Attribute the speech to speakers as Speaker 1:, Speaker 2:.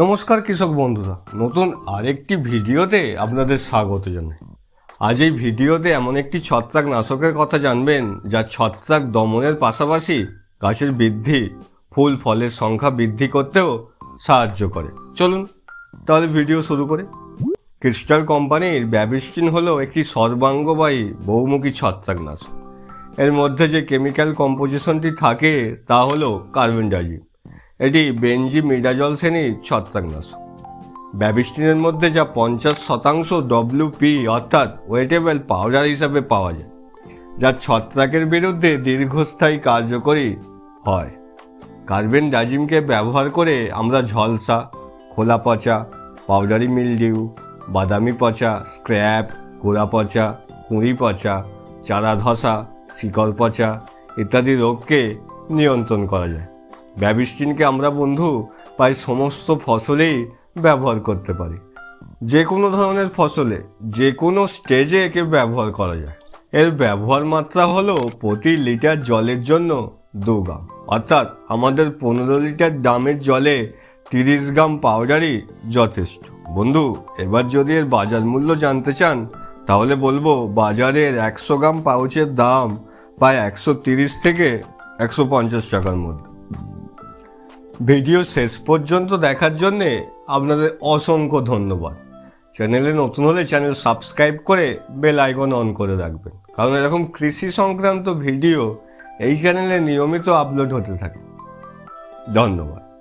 Speaker 1: নমস্কার কৃষক বন্ধুরা। নতুন আরেকটি ভিডিওতে আপনাদের স্বাগত জানাই। আজ এই ভিডিওতে এমন একটি ছত্রাক নাশকের কথা জানবেন, যা ছত্রাক দমনের পাশাপাশি গাছের বৃদ্ধি, ফুল ফলের সংখ্যা বৃদ্ধি করতেও সাহায্য করে। চলুন, তাহলে ভিডিও শুরু করে। ক্রিস্টাল কোম্পানির ব্যাবিস্টিন হলো একটি সর্বাঙ্গবাহী বহুমুখী ছত্রাকনাশক এর মধ্যে যে কেমিক্যাল কম্পোজিশনটি থাকে, তা হলো কার্বন ডাইজিম এটি বেঞ্জি মিডাজল শ্রেণির ছত্রাকনাশক। ব্যাবিস্টিনের মধ্যে যা পঞ্চাশ শতাংশ ডব্লিউপি অর্থাৎ ওয়েটেবল পাউডার হিসাবে পাওয়া যায়, যা ছত্রাকের বিরুদ্ধে দীর্ঘস্থায়ী কার্যকরী হয়। কার্বেন ডাজিমকে ব্যবহার করে আমরা ঝলসা, খোলা পচা, পাউডারি মিলডিউ, বাদামি পচা, স্ক্র্যাপ, গোড়া পচা, কুঁড়ি পচা, চারা ধসা, শিকড় পচা ইত্যাদি রোগকে নিয়ন্ত্রণ করা যায়। ব্যাবিস্টিনকে আমরা, বন্ধু, প্রায় সমস্ত ফসলেই ব্যবহার করতে পারি। যে কোনো ধরনের ফসলে, যে কোনো স্টেজে একে ব্যবহার করা যায়। এর ব্যবহার মাত্রা হলো প্রতি লিটার জলের জন্য দু গ্রাম। অর্থাৎ আমাদের পনেরো লিটার দামের জলে তিরিশ গ্রাম পাউডারই যথেষ্ট। বন্ধু, এবার যদি এর বাজার মূল্য জানতে চান, তাহলে বলব বাজারের একশো গ্রাম পাউচের দাম প্রায় একশো তিরিশ থেকে একশো পঞ্চাশ টাকার মধ্যে। ভিডিও শেষ পর্যন্ত দেখার জন্যে আপনাদের অসংখ্য ধন্যবাদ। চ্যানেলে নতুন হলে চ্যানেল সাবস্ক্রাইব করে বেল আইকন অন করে রাখবেন। কারণ এরকম কৃষি সংক্রান্ত ভিডিও এই চ্যানেলে নিয়মিত আপলোড হতে থাকে। ধন্যবাদ।